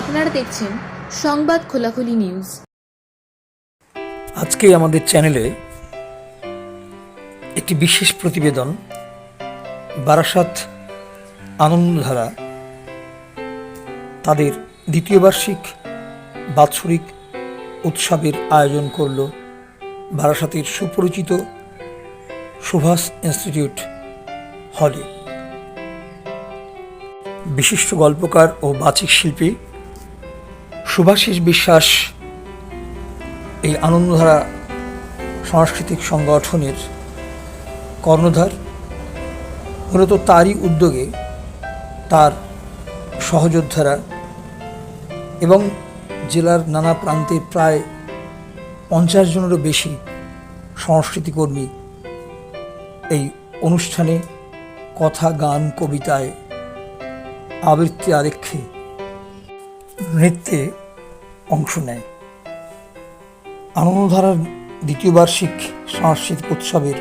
আপনারা দেখছেন সংবাদ খোলাখুলি নিউজ। আজকে আমাদের চ্যানেলে একটি বিশেষ প্রতিবেদন, বারাসাত আনন্দধারা, তাদের দ্বিতীয় বার্ষিক বাৎসরিক উৎসবের আয়োজন করল বারাসাতের সুপরিচিত সুভাষ ইনস্টিটিউট হলে। বিশিষ্ট গল্পকার ও বাচিক শিল্পী সুভাষিস বিশ্বাস এই আনন্দধারা সাংস্কৃতিক সংগঠনের কর্ণধার, মূলত তারই উদ্যোগে তার সহযোদ্ধারা এবং জেলার নানা প্রান্তে প্রায় পঞ্চাশ জনেরও বেশি সংস্কৃতিকর্মী এই অনুষ্ঠানে কথা, গান, কবিতায় আবৃত্তি আরেক্ষে নৃত্যে অংশ নেয়। আনন্দধারার দ্বিতীয় বার্ষিক সাংস্কৃতিক উৎসবের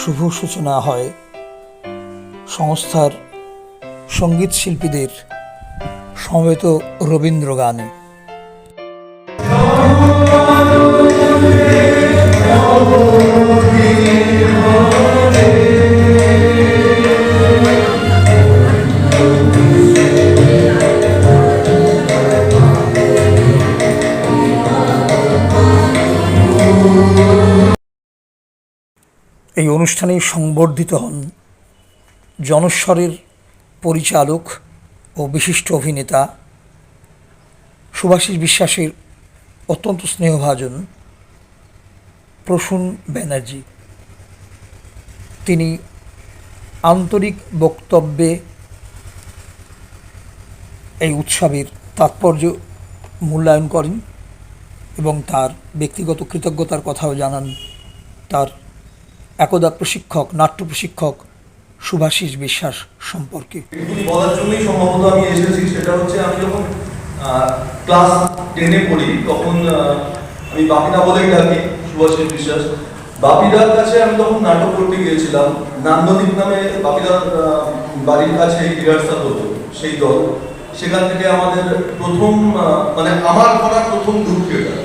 শুভ সূচনা হয় সংস্থার সংগীত শিল্পীদের সমবেত রবীন্দ্র গানে। এই অনুষ্ঠানে সংবর্ধিত হন জনস্বরের পরিচালক ও বিশিষ্ট অভিনেতা সুভাষিস বিশ্বাসের অত্যন্ত স্নেহভাজন প্রসূন ব্যানার্জি। তিনি আন্তরিক বক্তব্যে এই উৎসবের তাৎপর্য মূল্যায়ন করেন এবং তার ব্যক্তিগত কৃতজ্ঞতার কথাও জানান তার একদা প্রশিক্ষক, নাট্য প্রশিক্ষক সুভাষিস বিশ্বাস সম্পর্কে। বলার জন্যই সম্ভবত আমি এসেছি, সেটা হচ্ছে আমি যখন ক্লাস টেনে পড়ি, তখন আমি বাপিদা বলেই ডাকি সুভাষিস বিশ্বাস। বাপিদার কাছে আমি তখন নাটক করতে গিয়েছিলাম, নান্দনিক নামে বাপিদার বাড়ির কাছে রিহার্সাল হতো সেই দল। সেখান থেকে আমাদের প্রথম মানে আমার করা প্রথম গ্রুপ থিয়েটার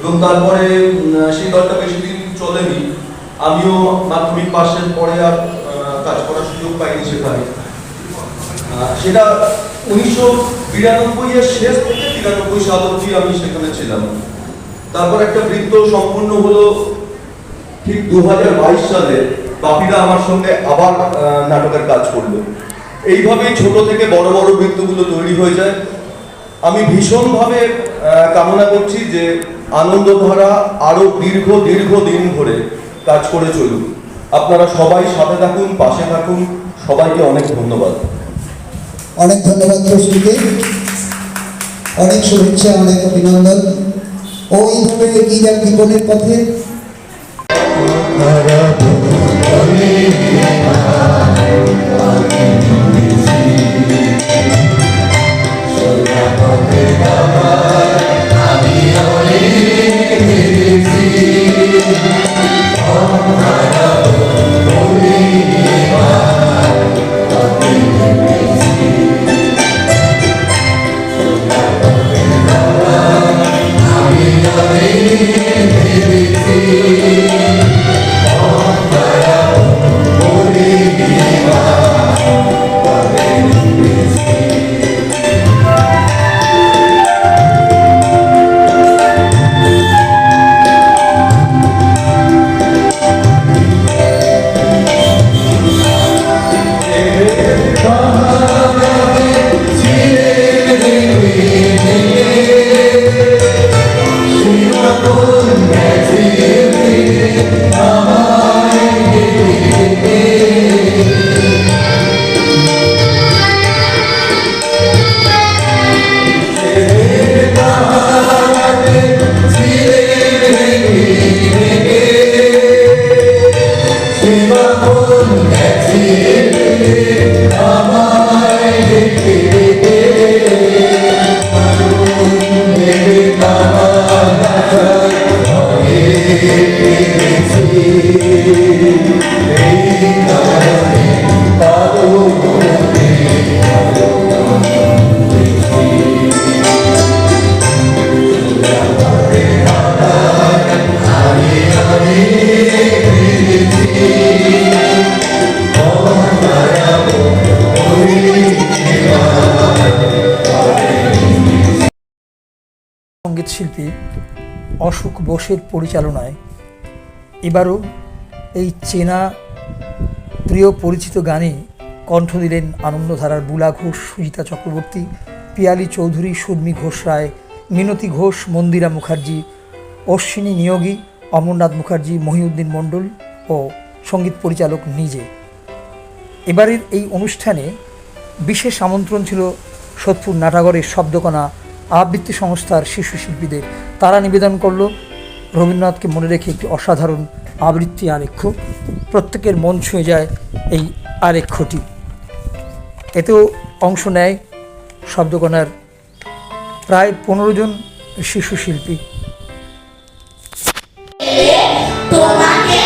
এবং তারপরে সেই দলটা বেশি দিন চলেনি। আমিও মাধ্যমিক পাশের পরে আর কাজ করার সুযোগ পাইনি সেখানে। সেটা উনিশশো বিরানব্বই এর শেষ থেকে তিরানব্বই সাল অব্দি আমি সেখানে ছিলাম। তারপর একটা বৃত্ত সম্পূর্ণ হলো ঠিক দু হাজার বাইশ সালে বাপিরা আমার সঙ্গে আবার নাটকের কাজ করল। এইভাবেই ছোট থেকে বড় বড় বৃত্তগুলো তৈরি হয়ে যায়। আমি ভীষণভাবে কামনা করছি যে আনন্দধারা আরও দীর্ঘ দীর্ঘ দিন ধরে কাজ করে চলুন। আপনারা সবাই সাথে থাকুন পাশে থাকুন। সবাইকে অনেক ধন্যবাদ। অনেক ধন্যবাদ প্রশ্নকে অনেক শুভেচ্ছা অনেক অভিনন্দন। ও এইভাবে এগিয়ে যান জীবনের পথে? অশোক বোসের পরিচালনায়। এবারও এই চেনা, প্রিয় পরিচিত গানে কণ্ঠ দিলেন আনন্দধারার বুলা ঘোষ, সুজিতা চক্রবর্তী, পিয়ালি চৌধুরী সুরমি ঘোষ রায়, মিনতি ঘোষ, মন্দিরা মুখার্জি, অশ্বিনী নিয়োগী, অমরনাথ মুখার্জি, মহিউদ্দিন মণ্ডল ও সংগীত পরিচালক নিজে। এবারের এই অনুষ্ঠানে বিশেষ আমন্ত্রণ ছিল সোদপুর নাটাগরের শব্দকণা আবৃত্তি সংস্থার শিশু শিল্পীদের। তারা নিবেদন করল, রবীন্দ্রনাথকে মনে রেখে একটি অসাধারণ আবৃত্তি আলেখ্য। প্রত্যেকের মন ছুঁয়ে যায় এই আলেখ্যটি। এতেও অংশ নেয় শব্দকণার প্রায় পনেরো জন শিশু শিল্পী। তোমাকে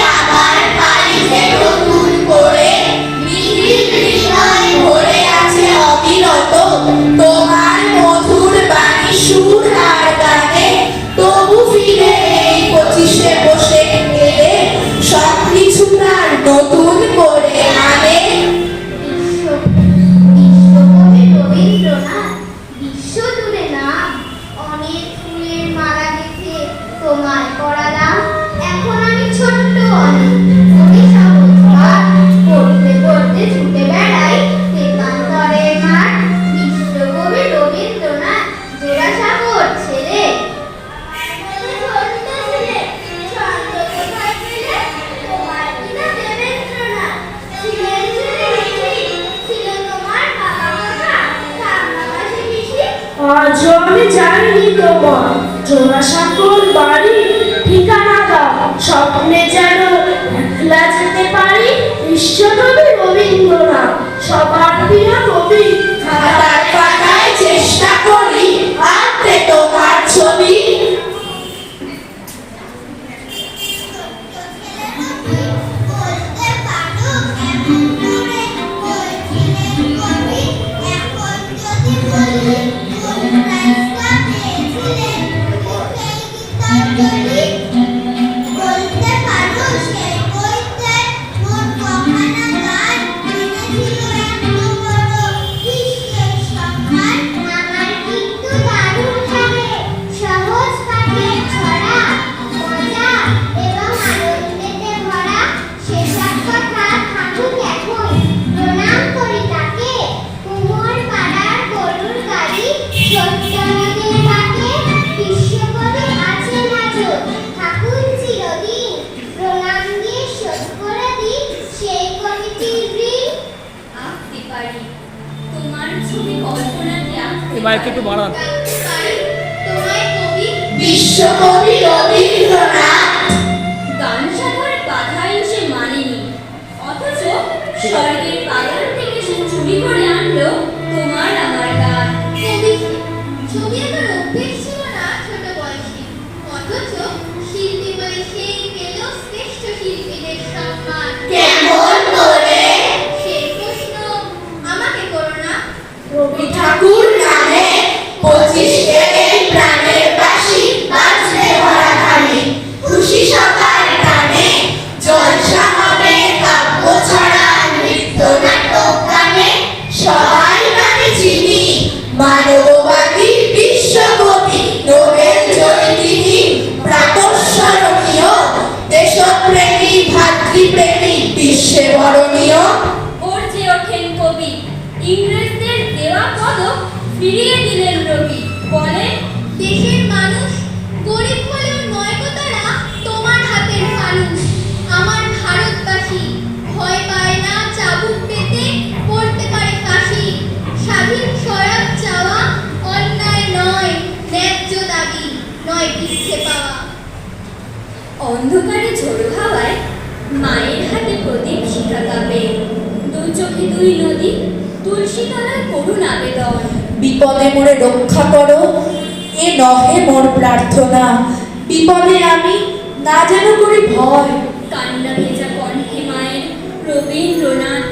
আমি জানি তোমার জোড়াসাঁকোর বাড়ি ঠিকানা দাও। স্বপ্নে যেন একলা যেতে পারি বিশ্বকবি রবীন্দ্রনাথ। সবার প্রিয় কবি মাইকে একটু বাড়ান। পারি তোমায় কবি বিশ্বকবি রবীন্দ্রনাথ। গান সাগরে বাধাই সে মানেনি। অথচ স্বর্গের বাগান থেকে সে চুরি করে অন্ধকারে ঝোড়ো হাওয়ায় মায়ের হাতে প্রদীপ শিখা কাঁপে। দু চোখে দুই নদী, তুলসী তলায় করুণ আবেদন। বিপদে মোরে রক্ষা করো, এ নহে মোর প্রার্থনা। বিপদে আমি না যেন করি ভয়। কান্না ভেজা কণ্ঠে মায়ের, রবীন্দ্রনাথ,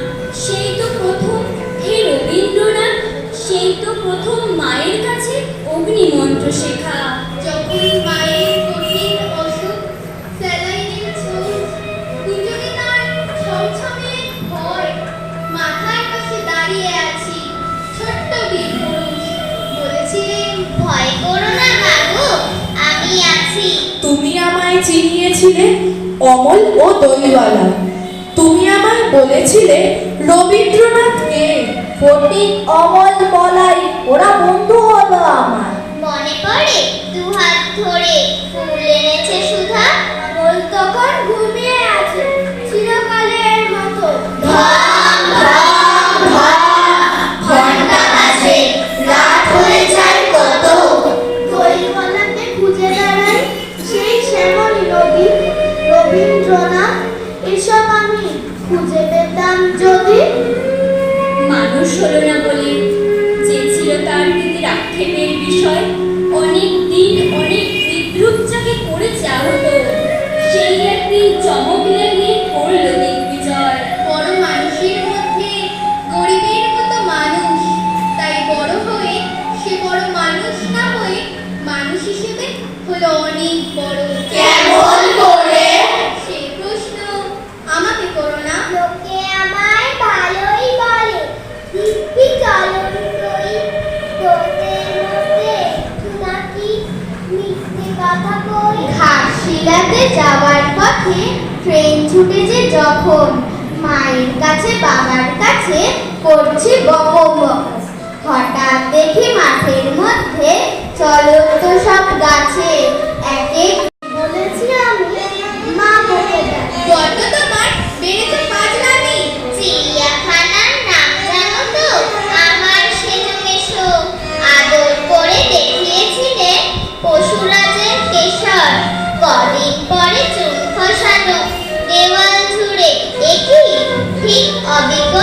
সেই তো প্রথম, হে রবীন্দ্রনাথ, সেই তো প্রথম মায়ের কাছে অগ্নিমন্ত্র শেখা। যখন মায়ের চিনিয়েছিলে, অমল ও দইওয়ালা। তুমি আমায় বলেছিলে, রবীন্দ্রনাথ কে? ফটিক অমল বলাই, ওরা বন্ধু হলো আমার। মনে পড়ে? দু হাত ধরে ফুল এনেছে সুধা, অমল তখন ঘুমিয়ে আছে, চিরকালের মতো। যাওয়ার পথে ট্রেন ছুটে যে যখন মায়ের কাছে, বাবার কাছে করছি বকম হঠাৎ দেখি মাঠের মধ্যে চলন্ত সব গাছে একে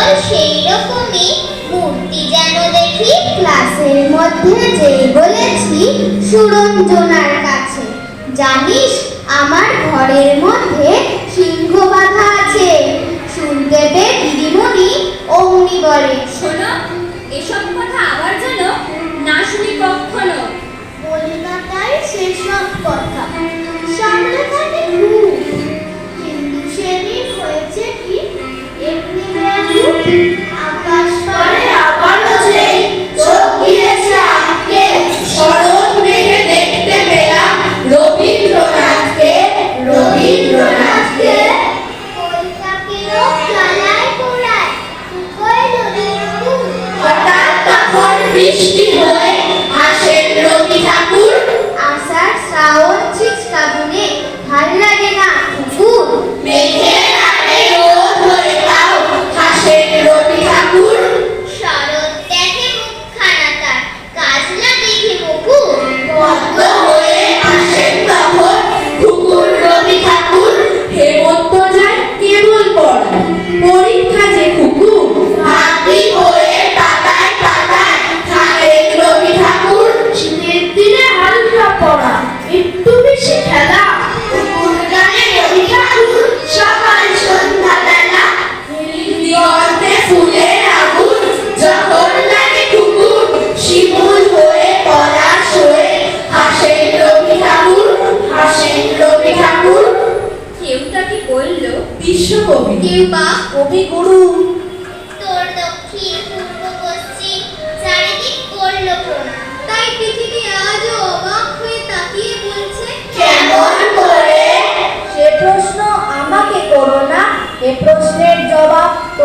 এবার সেই রকমই মূর্তি যেন দেখি ক্লাসের মধ্যে যে বলেছি সুরঞ্জনার কাছে। জানিস আমার ঘরের মধ্যে সিংহ বাধা আছে। শুনতে পেয়ে দিদিমণি অমনি বলে। শোনো এসব কথা আবার যেন না শুনি কখনো। কলকাতায় সেসব কথা। সামনে থাকে কিন্তু সেদিন হয়েছে কি? এমনি aqui.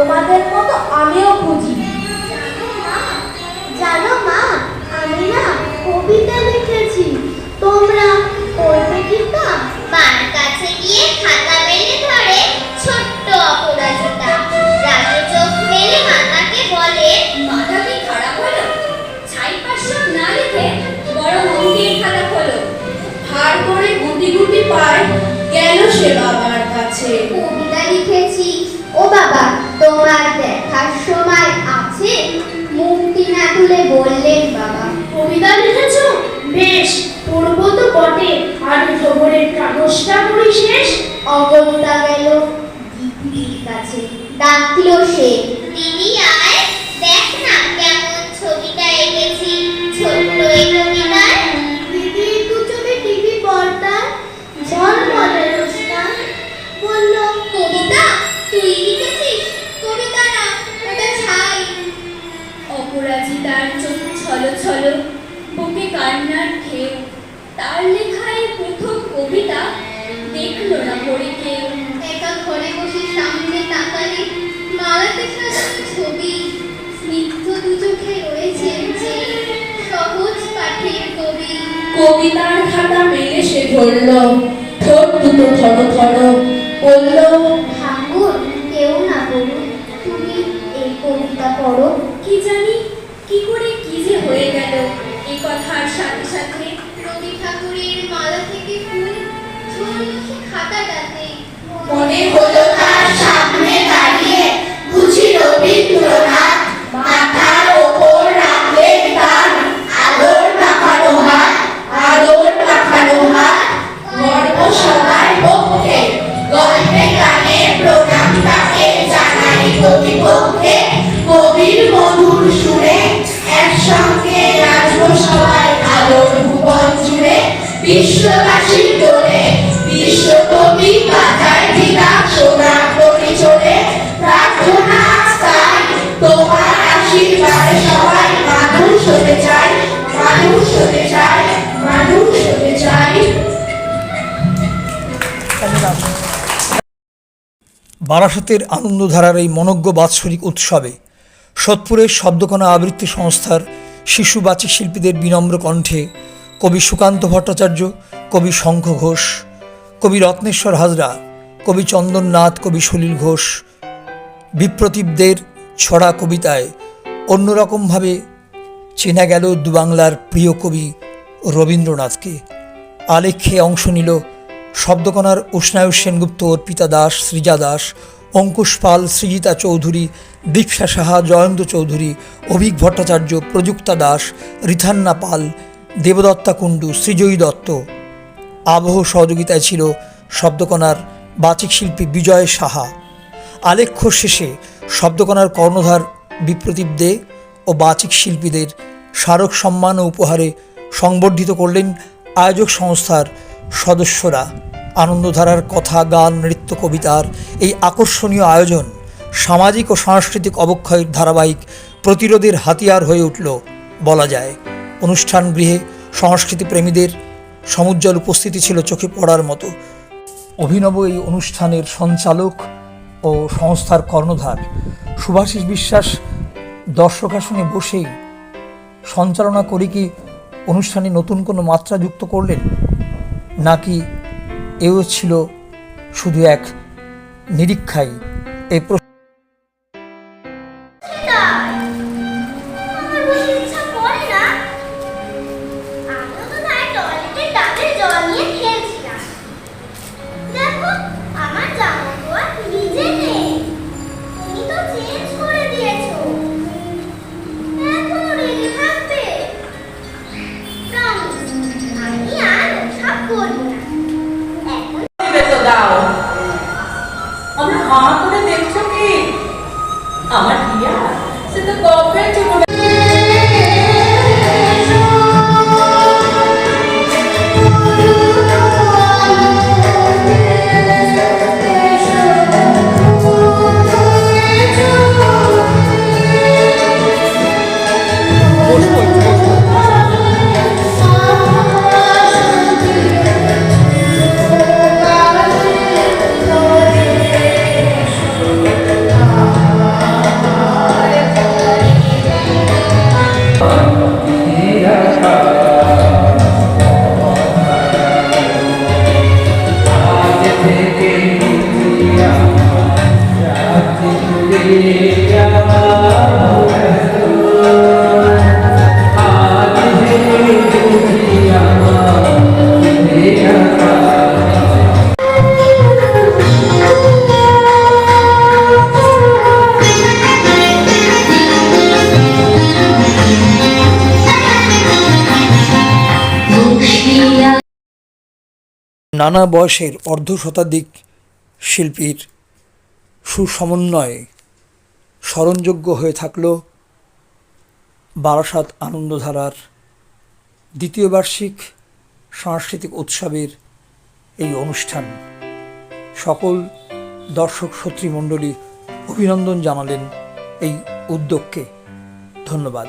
তোমাদের মতো আমিও বুঝি। জানো মা, আমি না কবিতা লিখেছি। তোমরা পড়বে কি না মার কাছে গিয়ে খাতা মেলে ধরে ছোট্ট অপরাজিতা। রাজু চোখ মেলে মাতাকে বলে মাতা কি খারাপ হলো? ছাই পাশ না লিখে বড় অঙ্কের খাতা খোলো। ভার করে গুটি গুটি পায় বুকে কান্নার ঢেউ। তার লেখায় প্রথম কবিতা দেখল না পড়ে কেউ। একা ঘরে বসে সামনে তাকালে মালাতে সাজানো ছবি। স্নিগ্ধ দু চোখে রয়েছে যে সহজ পাঠের কবি। কবিতার খাতা মেলে সে ধরল ঠোঁট দুটো থর থর বলল ঠাকুর কেউ না বলুন তুমি এই কবিতা পড়ো। কি জানি কি করে কি যে হয়ে গেল। কথার সাথে সাথে রবি ঠাকুরের মালা থেকে ফুল ঝুলল সে খাতাটাতে মনে হলো বারাসতের আনন্দধারার এই মনজ্ঞ বাৎসরিক উৎসবে সোদপুরের শব্দকণা আবৃত্তি সংস্থার শিশুবাচিক শিল্পীদের বিনম্র কণ্ঠে কবি সুকান্ত ভট্টাচার্য, কবি শঙ্খ ঘোষ, কবি রত্নেশ্বর হাজরা, কবি চন্দননাথ, কবি সলিল ঘোষ বিপ্রতীপদের ছড়া কবিতায় অন্যরকমভাবে চেনা গেল দুবাংলার প্রিয় কবি রবীন্দ্রনাথকে। আলেখ্যে অংশ নিল শব্দকণার উষ্ণায়ু সেনগুপ্ত অর্পিতা দাস, সৃজা দাস, অঙ্কুশ পাল, সৃজিতা চৌধুরী দীপসা সাহা, জয়ন্ত চৌধুরী, অভিক ভট্টাচার্য, প্রযুক্তা দাস, রিথান্না পাল, দেবদত্তা কুণ্ডু, সৃজয়ী দত্ত। আবহ সহযোগিতায় ছিল শব্দকণার বাচিক শিল্পী বিজয় সাহা। আলেখ্য শেষে শব্দকণার কর্ণধার বিপ্রতীপ দে ও বাচিক শিল্পীদের স্মারক সম্মান ও উপহারে সংবর্ধিত করলেন আয়োজক সংস্থার সদস্যরা আনন্দধারার কথা, গান, নৃত্য, কবিতার এই আকর্ষণীয় আয়োজন সামাজিক ও সাংস্কৃতিক অবক্ষয়ের ধারাবাহিক প্রতিরোধের হাতিয়ার হয়ে উঠল বলা যায়। অনুষ্ঠান গৃহে সংস্কৃতি প্রেমীদের সমুজ্জ্বল উপস্থিতি ছিল চোখে পড়ার মতো। অভিনব এই অনুষ্ঠানের সঞ্চালক ও সংস্থার কর্ণধার সুভাষিস বিশ্বাস দর্শক আসনে বসেই সঞ্চালনা করে কি অনুষ্ঠানে নতুন কোনো মাত্রা যুক্ত করলেন? নাকি এও ছিল শুধু এক নিরীক্ষাই? এই প্রশ্ন নানা বয়সের অর্ধ শতাধিক শিল্পীর সুসমন্বয়ে স্মরণযোগ্য হয়ে থাকল বারাসাত আনন্দধারার দ্বিতীয় বার্ষিক সাংস্কৃতিক উৎসবের এই অনুষ্ঠান। সকল দর্শক শ্রোতৃমণ্ডলী অভিনন্দন জানালেন এই উদ্যোগকে। ধন্যবাদ।